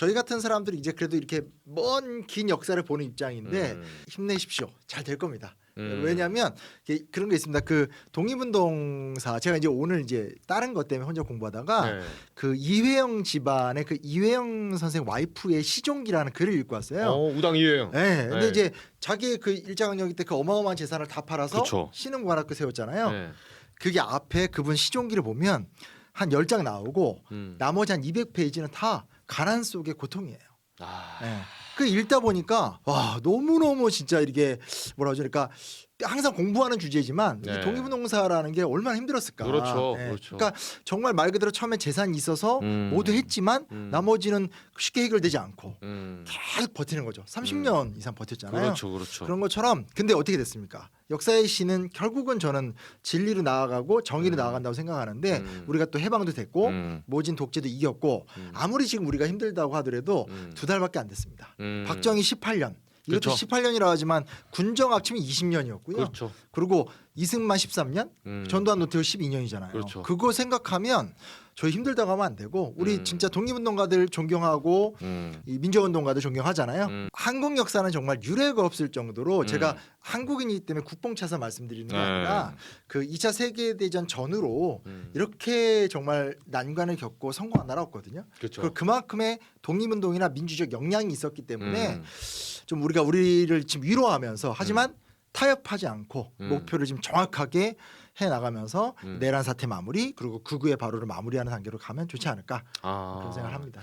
저희 같은 사람들이 이제 그래도 이렇게 먼 긴 역사를 보는 입장인데 음. 힘내십시오. 잘 될 겁니다. 음. 왜냐하면 이게 그런 게 있습니다. 그 독립운동사 제가 이제 오늘 이제 다른 것 때문에 혼자 공부하다가 네. 그 이회영 집안의 그 이회영 선생 와이프의 시종기라는 글을 읽고 왔어요. 어, 우당 이회영. 네, 근데 네. 이제 자기의 그 일장역이 때그 어마어마한 재산을 다 팔아서 그쵸. 신흥관학교 세웠잖아요. 네. 그게 앞에 그분 시종기를 보면 한 열 장 나오고 음. 나머지 한 200페이지는 다 가난 속의 고통이에요. 아. 예. 그 읽다 보니까 와 너무 너무 진짜 이게 뭐라 그러죠? 그러니까 항상 공부하는 주제지만 네. 이 독립운동사라는 게 얼마나 힘들었을까. 그렇죠, 예. 그렇죠. 그러니까 정말 말 그대로 처음에 재산이 있어서 음. 모두 했지만 음. 나머지는 쉽게 해결되지 않고 음. 계속 버티는 거죠. 30년 이상 버텼잖아요. 그렇죠, 그렇죠. 그런 것처럼 근데 어떻게 됐습니까? 역사의 시는 결국은 저는 진리로 나아가고 정의로 음. 나아간다고 생각하는데 음. 우리가 또 해방도 됐고 음. 모진 독재도 이겼고 음. 아무리 지금 우리가 힘들다고 하더라도 음. 두 달밖에 안 됐습니다. 음. 박정희 18년 이것도 그렇죠. 18년이라 하지만 군정 합치면 20년이었고요. 그렇죠. 그리고 이승만 13년, 음. 전두환 노태우 12년이잖아요. 그렇죠. 그거 생각하면 저희 힘들다고 하면 안 되고 우리 음. 진짜 독립운동가들 존경하고 음. 이 민주운동가들 존경하잖아요. 음. 한국 역사는 정말 유례가 없을 정도로 음. 제가 한국인이기 때문에 국뽕 차서 말씀드리는 게 네. 아니라 그 2차 세계 대전 전후로 음. 이렇게 정말 난관을 겪고 성공한 나라 없거든요. 그렇죠. 그 그만큼의 독립운동이나 민주적 역량이 있었기 때문에 음. 좀 우리가 우리를 지금 위로하면서 하지만 타협하지 않고 음. 목표를 지금 정확하게 해 나가면서 음. 내란 사태 마무리 그리고 극우의 바로를 마무리하는 단계로 가면 좋지 않을까 아. 그런 생각을 합니다.